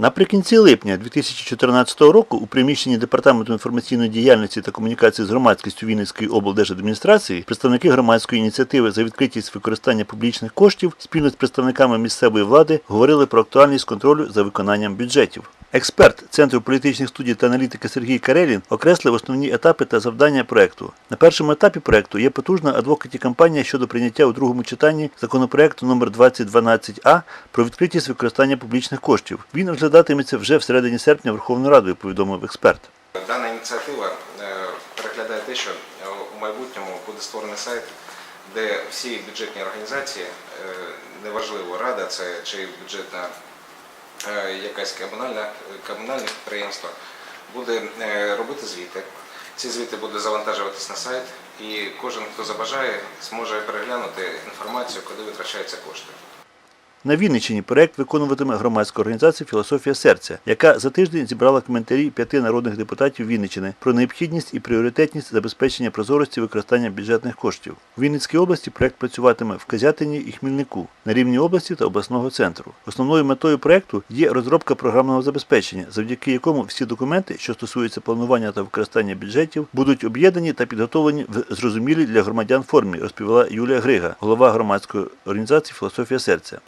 Наприкінці липня 2014 року у приміщенні Департаменту інформаційної діяльності та комунікації з громадськістю Вінницької облдержадміністрації представники громадської ініціативи за відкритість використання публічних коштів спільно з представниками місцевої влади говорили про актуальність контролю за виконанням бюджетів. Експерт Центру політичних студій та аналітики Сергій Карелін окреслив основні етапи та завдання проекту. На першому етапі проекту є потужна адвокаті кампанія щодо прийняття у другому читанні законопроекту номер 2012А про відкритість використання публічних коштів. Він розглядатиметься вже в середині серпня Верховною Радою, повідомив експерт. Дана ініціатива е, переглядає те, що е, у майбутньому буде створений сайт, де всі бюджетні організації, е, неважливо рада це чи бюджетна якась комунальна комунальне підприємство, буде робити звіти. Ці звіти будуть завантажуватись на сайт, і кожен, хто забажає, зможе переглянути інформацію, куди витрачаються кошти. На Вінниччині проект виконуватиме громадська організація Філософія серця, яка за тиждень зібрала коментарі п'яти народних депутатів Вінниччини про необхідність і пріоритетність забезпечення прозорості використання бюджетних коштів. У Вінницькій області проект працюватиме в Козятині і Хмільнику на рівні області та обласного центру. Основною метою проекту є розробка програмного забезпечення, завдяки якому всі документи, що стосуються планування та використання бюджетів, будуть об'єднані та підготовлені в зрозумілій для громадян формі, розповіла Юлія Грига, голова громадської організації Філософія серця.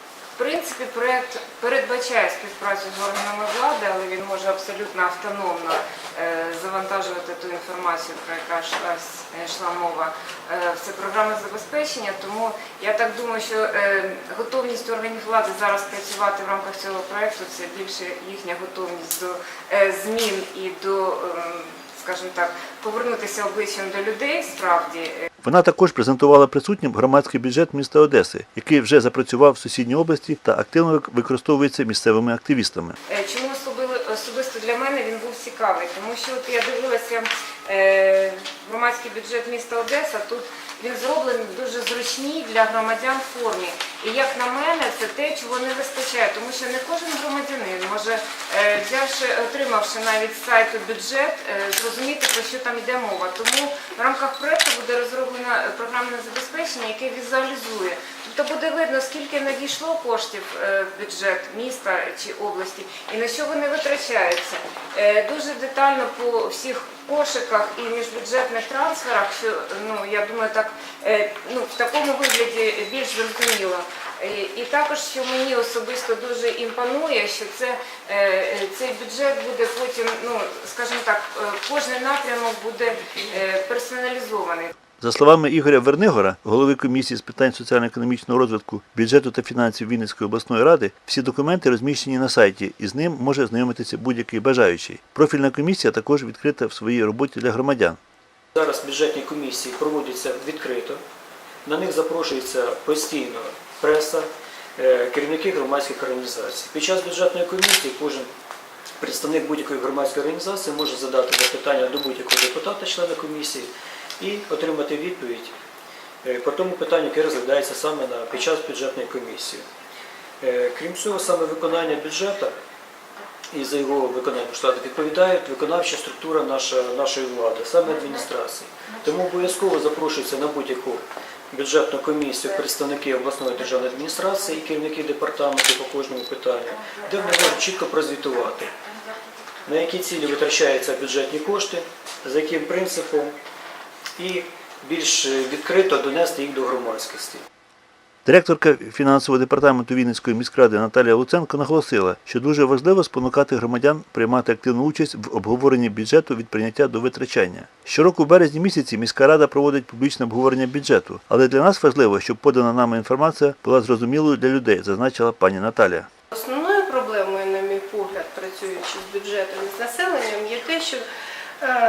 В принципі, проект передбачає співпрацю з органами влади, але він може абсолютно автономно е, завантажувати ту інформацію, про яка йшла, мова. Е, Це програма забезпечення, тому я так думаю, що е, готовність органів влади зараз працювати в рамках цього проекту це більше їхня готовність до змін і до, ем, скажімо так, повернутися обличчям до людей справді. Вона також презентувала присутнім громадський бюджет міста Одеси, який вже запрацював в сусідній області та активно використовується місцевими активістами. Е, Чому особили- особисто для мене він цікавий? Тому що от я дивилася е, громадський бюджет міста Одеса. Тут він зроблений в дуже зручній для громадян формі. І як на мене, це те, чого не вистачає, тому що не кожен громадянин може, е, взявши, отримавши навіть з сайту бюджет, е, зрозуміти про що там йде мова. Тому в рамках проекту буде розроблено програмне забезпечення, яке візуалізує. Тобто буде видно, скільки надійшло коштів е, в бюджет міста чи області і на що вони витрачаються. Е, Дуже детально по всіх кошиках і міжбюджетних трансферах, що ну я думаю, так е, ну в такому вигляді більш зрозуміло. І також, що мені особисто дуже імпонує, що це цей бюджет буде потім, ну скажімо так, кожен напрямок буде персоналізований. За словами Ігоря Вернигора, голови комісії з питань соціально-економічного розвитку, бюджету та фінансів Вінницької обласної ради, всі документи розміщені на сайті, і з ним може знайомитися будь-який бажаючий. Профільна комісія також відкрита в своїй роботі для громадян. Зараз бюджетні комісії проводяться відкрито. На них запрошується постійно преса, е, керівники громадських організацій. Під час бюджетної комісії кожен представник будь-якої громадської організації може задати запитання до будь-якого депутата, члена комісії, і отримати відповідь е, по тому питанню, яке розглядається саме під час бюджетної комісії. Е, Крім цього, саме виконання бюджету і за його виконання штату відповідає виконавча структура нашої влади, саме адміністрації. Тому обов'язково запрошується на будь-яку бюджетну комісію представники обласної державної адміністрації і керівники департаменту по кожному питанню, де вони можуть чітко прозвітувати, на які цілі витрачаються бюджетні кошти, за яким принципом, і більш відкрито донести їх до громадськості. Директорка фінансового департаменту Вінницької міськради Наталія Луценко наголосила, що дуже важливо спонукати громадян приймати активну участь в обговоренні бюджету від прийняття до витрачання. Щороку в березні місяці міська рада проводить публічне обговорення бюджету, але для нас важливо, щоб подана нами інформація була зрозумілою для людей, зазначила пані Наталія. Основною проблемою, на мій погляд, працюючи з бюджетом і з населенням, є те, що е,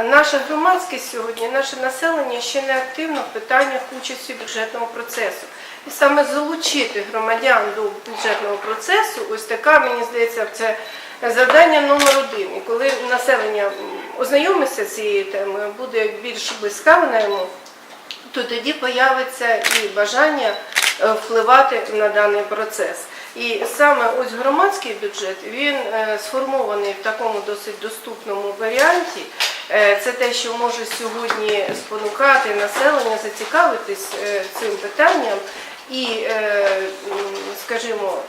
наша громадськість сьогодні, наше населення ще не активно в питаннях участі бюджетного процесу. І саме залучити громадян до бюджетного процесу, ось така, мені здається, це завдання номер один. І коли населення ознайомиться з цією темою, буде більш близька вона йому, то тоді появиться і бажання е, впливати на даний процес. І саме ось громадський бюджет він е, сформований в такому досить доступному варіанті. Е, Це те, що може сьогодні спонукати населення зацікавитись е, цим питанням і, е, скажімо,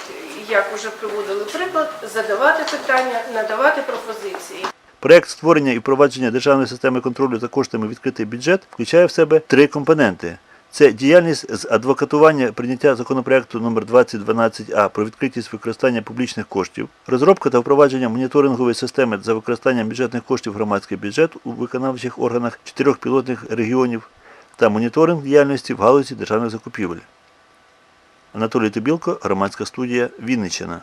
як вже приводили приклад, задавати питання, надавати пропозиції. Проект створення і впровадження державної системи контролю за коштами відкритий бюджет включає в себе три компоненти. Це діяльність з адвокатування прийняття законопроекту номер 2012А про відкритість використання публічних коштів, розробка та впровадження моніторингової системи за використанням бюджетних коштів громадський бюджет у виконавчих органах чотирьох пілотних регіонів та моніторинг діяльності в галузі державних закупівель. Анатолій Тибілко, громадська студія Вінниччина.